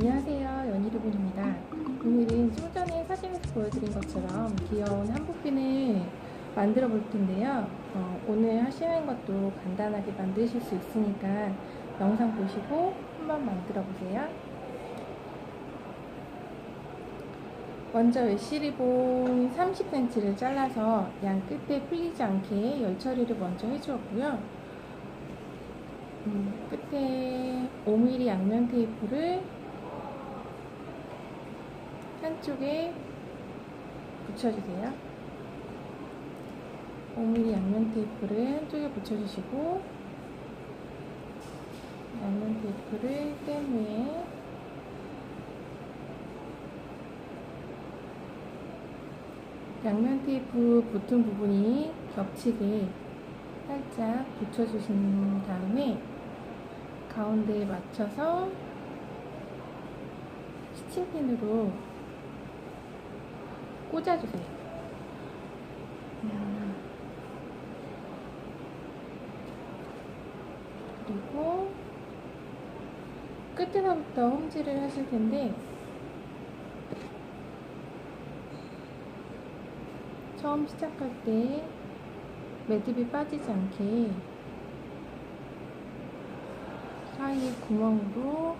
안녕하세요. 연희리본입니다. 오늘은 좀 전에 사진에서 보여드린 것처럼 귀여운 한복핀을 만들어 볼 텐데요. 어, 오늘 하시는 것도 간단하게 만드실 수 있으니까 영상 보시고 한번 만들어 보세요. 먼저 외시리본 30cm를 잘라서 양 끝에 풀리지 않게 열 처리를 먼저 해주었고요. 음, 끝에 5mm 양면 테이프를 한쪽에 붙여주세요. 5mm 양면 테이프를 한쪽에 붙여주시고 양면 테이프를 뗀 후에 양면 테이프 붙은 부분이 겹치게 살짝 붙여주신 다음에 가운데에 맞춰서 스친핀으로 꽂아주세요. 음. 그리고 끝에서부터 홈질을 하실 텐데 처음 시작할 때 매듭이 빠지지 않게 사이에 구멍으로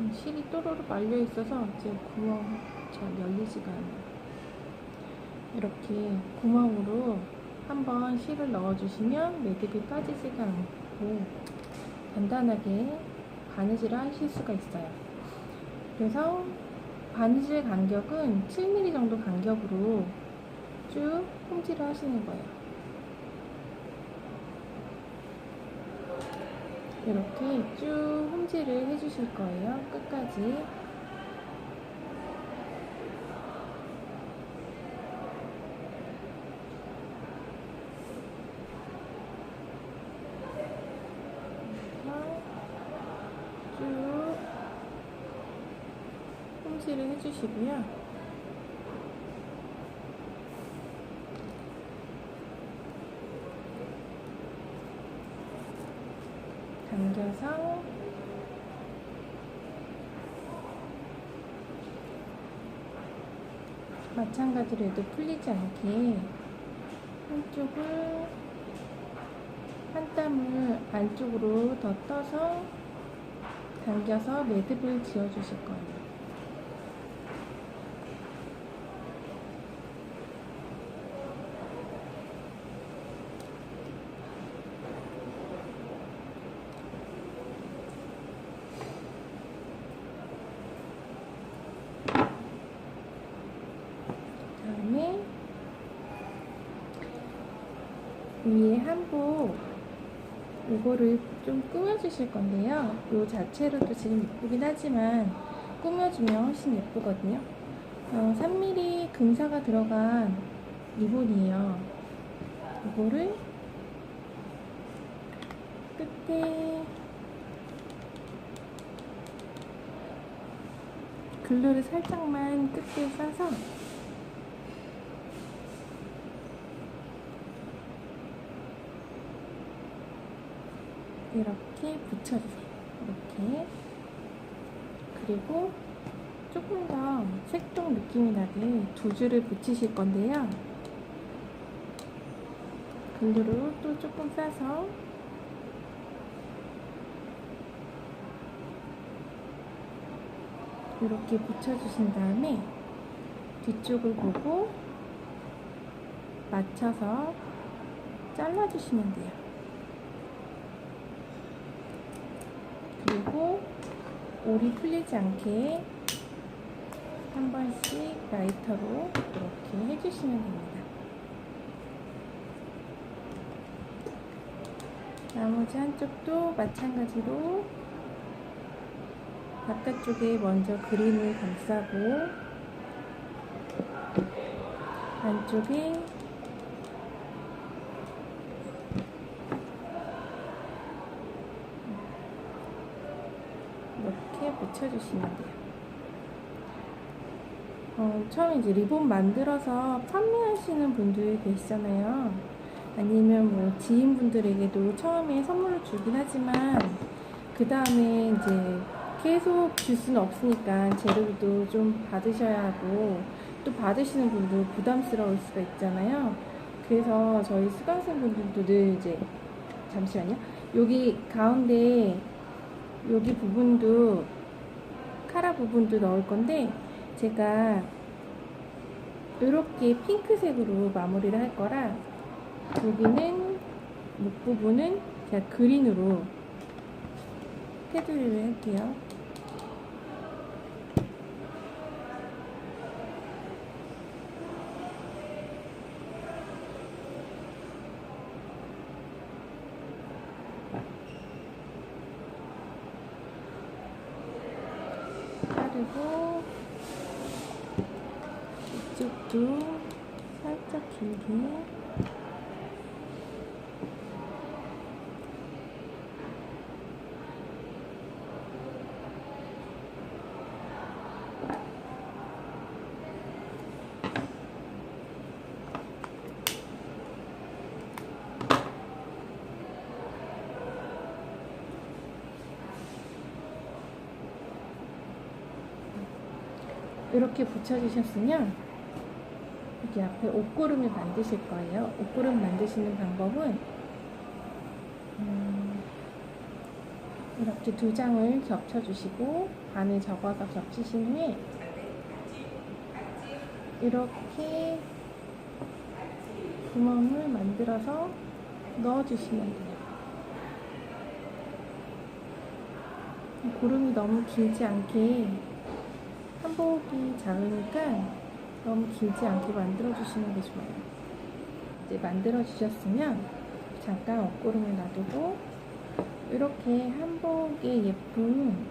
음, 실이 또로로 말려 있어서 이제 구멍 잘 열리지가 않아요. 이렇게 구멍으로 한번 실을 넣어주시면 매듭이 빠지지가 않고 간단하게 바느질을 하실 수가 있어요. 그래서 바느질 간격은 7mm 정도 간격으로 쭉 홈질을 하시는 거예요. 이렇게 쭉 홈질을 해주실 거예요. 끝까지. 쭉 홈질을 해주시고요. 당겨서 마찬가지로 해도 풀리지 않게 한쪽을 한 땀을 안쪽으로 더 떠서 당겨서 매듭을 지어 주실 거예요. 다음에 위에 한복 이거를 좀 꾸며주실 건데요. 이 자체로도 지금 예쁘긴 하지만 꾸며주면 훨씬 예쁘거든요. 어, 3mm 금사가 들어간 리본이에요. 이거를 끝에 글루를 살짝만 끝에 싸서 이렇게 붙여주세요. 이렇게. 그리고 조금 더 색동 느낌이 나게 두 줄을 붙이실 건데요. 글루로 또 조금 싸서 이렇게 붙여주신 다음에 뒤쪽을 보고 맞춰서 잘라주시면 돼요. 그리고 올이 풀리지 않게 한 번씩 라이터로 이렇게 해주시면 됩니다. 나머지 한쪽도 마찬가지로 바깥쪽에 먼저 그림을 감싸고 안쪽에 이렇게 붙여주시면 돼요. 어, 처음 이제 리본 만들어서 판매하시는 분들 계시잖아요. 아니면 뭐 지인분들에게도 처음에 선물을 주긴 하지만 그 다음에 이제 계속 줄 수는 없으니까 재료도 좀 받으셔야 하고 또 받으시는 분도 부담스러울 수가 있잖아요. 그래서 저희 수강생분들도 늘 이제 잠시만요. 여기 가운데 여기 부분도 카라 부분도 넣을 건데 제가 이렇게 핑크색으로 마무리를 할 거라 여기는 목 부분은 제가 그린으로 테두리를 할게요. 자르고 이쪽도 살짝 길게 이렇게 붙여주셨으면 여기 앞에 옷고름을 만드실 거예요. 옷고름 만드시는 방법은 음, 이렇게 두 장을 겹쳐주시고 반을 접어서 겹치신 후에 이렇게 구멍을 만들어서 넣어주시면 돼요. 고름이 너무 길지 않게 한복이 작으니까 너무 길지 않게 만들어 주시는 게 좋아요. 이제 만들어 주셨으면 잠깐 옷고름을 놔두고 이렇게 한복에 예쁜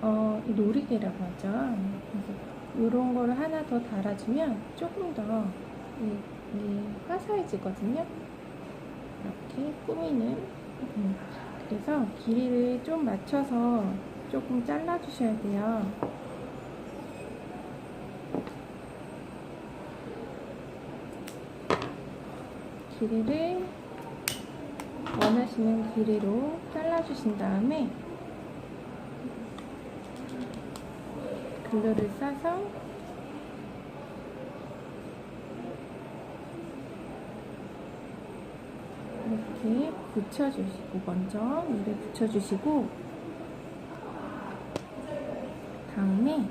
어, 이 놀이개라고 하죠. 이런 거를 하나 더 달아주면 조금 더 이, 이 화사해지거든요. 이렇게 꾸미는. 음. 그래서 길이를 좀 맞춰서 조금 잘라 주셔야 돼요. 길이를 원하시는 길이로 잘라주신 다음에 글루를 싸서 이렇게 붙여주시고 먼저 이를 붙여주시고 다음에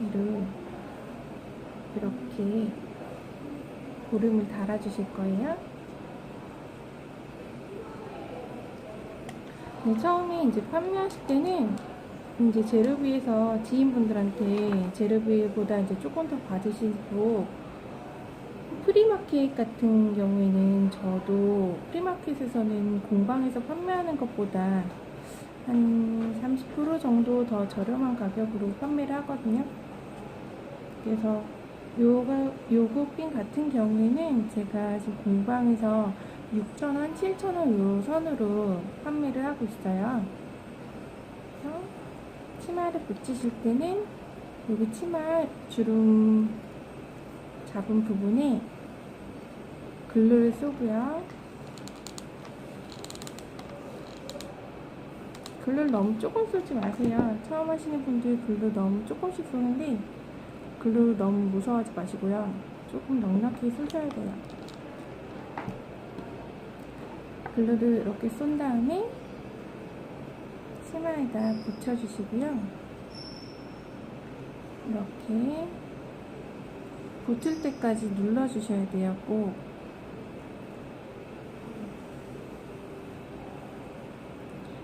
이를 이렇게 고름을 달아주실 거예요. 네, 처음에 이제 판매하실 때는 이제 제르비에서 지인분들한테 제르비보다 이제 조금 더 받으시고 프리마켓 같은 경우에는 저도 프리마켓에서는 공방에서 판매하는 것보다 한 30% 정도 더 저렴한 가격으로 판매를 하거든요. 그래서 요가, 요거 핀 같은 경우에는 제가 지금 공방에서 6,000원, 7,000원 요 선으로 판매를 하고 있어요. 그래서 치마를 붙이실 때는 여기 치마 주름 잡은 부분에 글루를 쏘고요. 글루를 너무 조금 쏘지 마세요. 처음 하시는 분들 글루 너무 조금씩 쏘는데 글루 너무 무서워하지 마시고요. 조금 넉넉히 쏘셔야 돼요. 글루를 이렇게 쏜 다음에 치마에다 붙여주시고요. 이렇게 붙을 때까지 눌러주셔야 돼요. 꼭.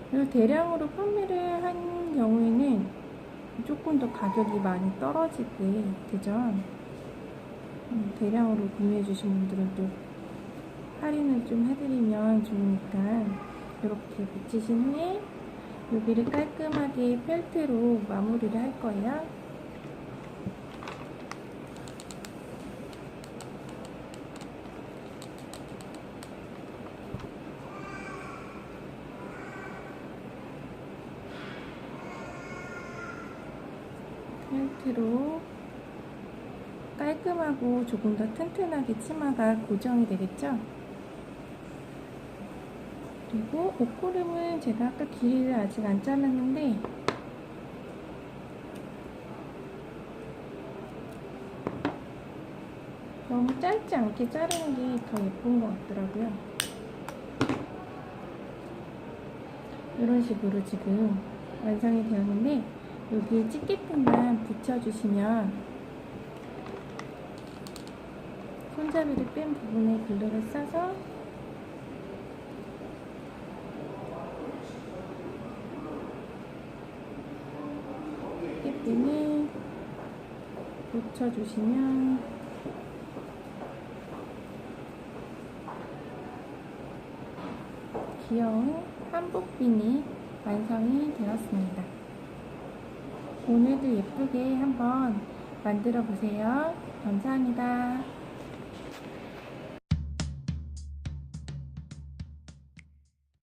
그리고 대량으로 판매를 한 경우에는 조금 더 가격이 많이 떨어지게 되죠. 음, 대량으로 구매해 주신 분들은 또 할인을 좀 해드리면 좋으니까 이렇게 붙이신 후에 여기를 깔끔하게 펠트로 마무리를 할 거예요. 상태로 깔끔하고 조금 더 튼튼하게 치마가 고정이 되겠죠? 그리고 옷고름은 제가 아까 길이를 아직 안 잘랐는데 너무 짧지 않게 자르는 게 더 예쁜 것 같더라고요. 이런 식으로 지금 완성이 되었는데 여기에 집게핀만 붙여주시면 손잡이를 뺀 부분에 글루를 싸서 집게핀을 붙여주시면 귀여운 한복빈이 완성이 되었습니다. 오늘도 예쁘게 한번 만들어 보세요. 감사합니다.